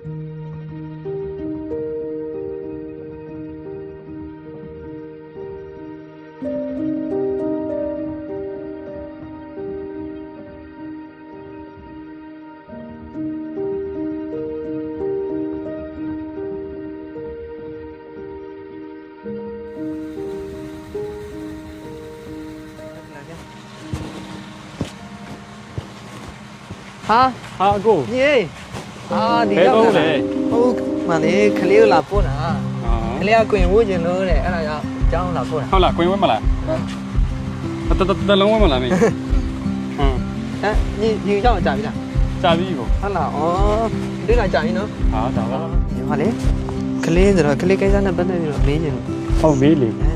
ဟာဟာအကိုညေး အာဒီဘယ်ကုန်းလဲဟုတ်မှန်လေခလေးလာပို့တာခလေးကကွင်ဝိုးကျင်လို့တဲ့အဲ့ဒါကြောင့်ကျောင်းလာပို့တာဟုတ်လားကွင်ဝဲမလားတတတလုံးဝဲမလားမင်းဟုတ်ဟမ်ညီညီကြောင့်ကြာပြီလားကြာပြီကိုဟုတ်လားဩဒီလာကြာပြီနော်ဟာဒါပါညီမလေးခလေးဆိုတော့ခလေးကိစ္စနဲ့ပတ်သက်ပြီးတော့မေးနေလို့ဟုတ်မေးလေအဲ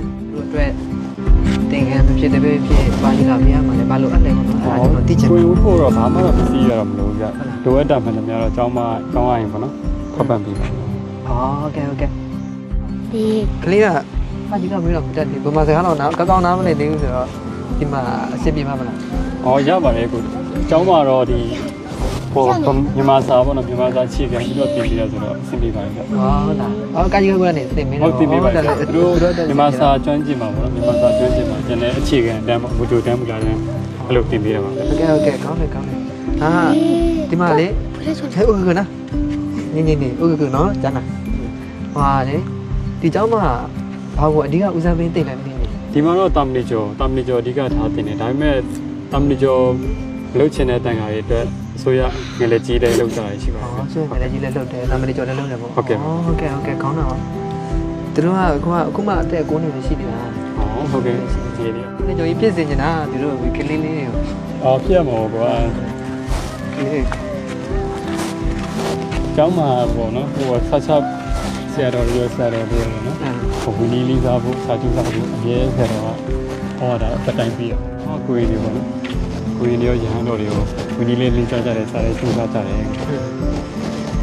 သင်ခန်းမဖြစ်တဲ့ပဲဖြစ်ဘာလို့လာပြရမှာလဲဘာလို့အဲ့လဲမလို့အဲ့ဒါကျွန်တော်သိချင်တယ်ကိုယ်ဖို့တော့ဘာမှတော့မသိရတော့မလို့ပြလိုအပ်တာမှန်တယ်များတော့ကျောင်းမကျောင်းရရင်ပေါ့နော်ဖတ်ပတ်ပြီးပါဟုတ်ကဲ့ဟုတ်ကဲ့ဒီကလေးကဘာကြီးကမင်းတော့မတက်သေးဘူးဘာမှစကားတော့နားကောင်းကောင်းနားမလည်သေးဘူးဆိုတော့ဒီမှာအဆင်ပြေမှာမလားအော်ရပါတယ်ကိုကျောင်းမှာတော့ဒီ ဟိုမြန်မာစာပေါ့နော်မြန်မာစာခြေခံပြီးတော့ပြင်ပြီးတော့ဆိုတော့အဆင်ပြေပါတယ်ဗျ ဟုတ်လားအော်ကာကြီးကကနေသင်မင်း ဟုတ်တင်ပြပါတ တယ် ယ်သူတို့မြန်မာစာကျွမ်းကျင်ပါဘောနော်မြန်မာစာကျွမ်းကျင်ပါကျန်တဲ့အခြေခံတန်းဗီဒီယိုတန်းမူလာတဲ့အဲ့လိုတင်ပြရပါမယ် โอเคโอเคကောင်းတယ်ကောင်းတယ်ဟာဒီမှာလေ ဘယ်လိုဆို ဟဲ့ဥက္ကကနာနေနေနေဥက္ကကနော်ကျန်လားဟာလေဒီเจ้าမှာဘာကိုအဓိကဦးစားပေးတင်လိုက်မသိနေ ဒီမှာတော့တာမဏိကျော်တာမဏိကျော်အဓိကထားတင်တယ်ဒါပေမဲ့တာမဏိကျော်လှုပ်ချင်တဲ့တန်ခါတွေအတွက် အစိုးရငယ်လက်ကြီးတွေလှုပ်ကြရရှိပါဟောတယ်ဆိုရင်လည်းကြီးလည်းလှုပ်တယ်နာမည်ကျော်လည်းလှုပ်တယ်ပေါ့ဟုတ်ကဲ့ဟုတ်ကဲ့ဟုတ်ကဲ့ကောင်းတာပါသူတို့ကအခုကအခုမှအသက်9နှစ်ပဲရှိနေတာဟောဟုတ်ကဲ့ဒီလေးနေကျော်ကြီးဖြစ်စင်နေတာသူတို့ကလေးလေးတွေကိုအော်ပြရမှာကွာကလေးကျောင်းမှာပေါ့နော်ဟိုဆက်ချက်ဆရာတော်ရောဆရာတော်တွေပေါ့နော်အဲဟိုဝီနီလေးစားဖို့စာကျူစားဖို့အမြဲဆရာတော်ကဟောတာအတိုင်းပြီးတော့ဟောကိုကြီးတွေပေါ့နော်ကိုကြီးတွေရောရဟန်းတော်တွေရော ဝီနီလေးလေးစားကြတယ်စားတယ်သူစားကြတယ်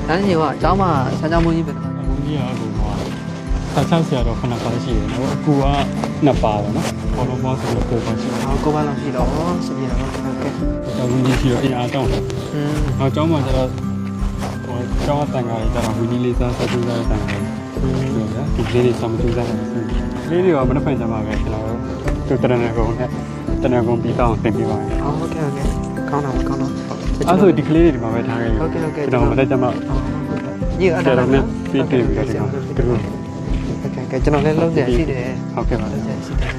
ဒါညောအเจ้าမှာဆန်းချောင်းမကြီးပဲနော် အခုကြီးကအကူကဆက်ချက်ဆရာတော်ခဏခါရှိတယ်နော်အကူကနှစ်ပါတော့နော်ဘောလုံးဘောဆိုလို့ကိုပါရှိတယ် ဟောကိုပါလောက်ရှိတော့စပြည့်တော့ဟုတ်ကဲ့ ကျောင်းကြီးရှိတော့အင်အားတောင်းတယ် อืม နောက်ကျောင်းမှာကျတော့ဟိုကျောင်းကတန်ခါးကြီးကျတော့ဝီနီလေးစားစားကျူစားတဲ့တန်ခါးကြီးဟုတ်ကဲ့ဒီကလေးတွေစမကျူစားတယ်လေးတွေကမနှက်ဖန်ကြမှာပဲကျွန်တော်တို့တရဏဂုံနဲ့တရဏဂုံပြီးတော့တင်ပြပါမယ် ဟုတ်ကဲ့ဟုတ်ကဲ့ ကောင်းတာပါကောင်းတော့အဲ့ဆိုဒီကလေးတွေဒီမှာပဲထားခဲ့ရဟုတ်ကဲ့ဟုတ်ကဲ့ကျွန်တော်မတက်ကြမှာညအဲ့ဒါတော့ပြီးပြီးပြီးတော့ကျွန်တော်ကဲကျွန်တော်လည်းလုံးတယ်ရှိတယ်ဟုတ်ကဲ့ပါလုံးတယ်ရှိတယ်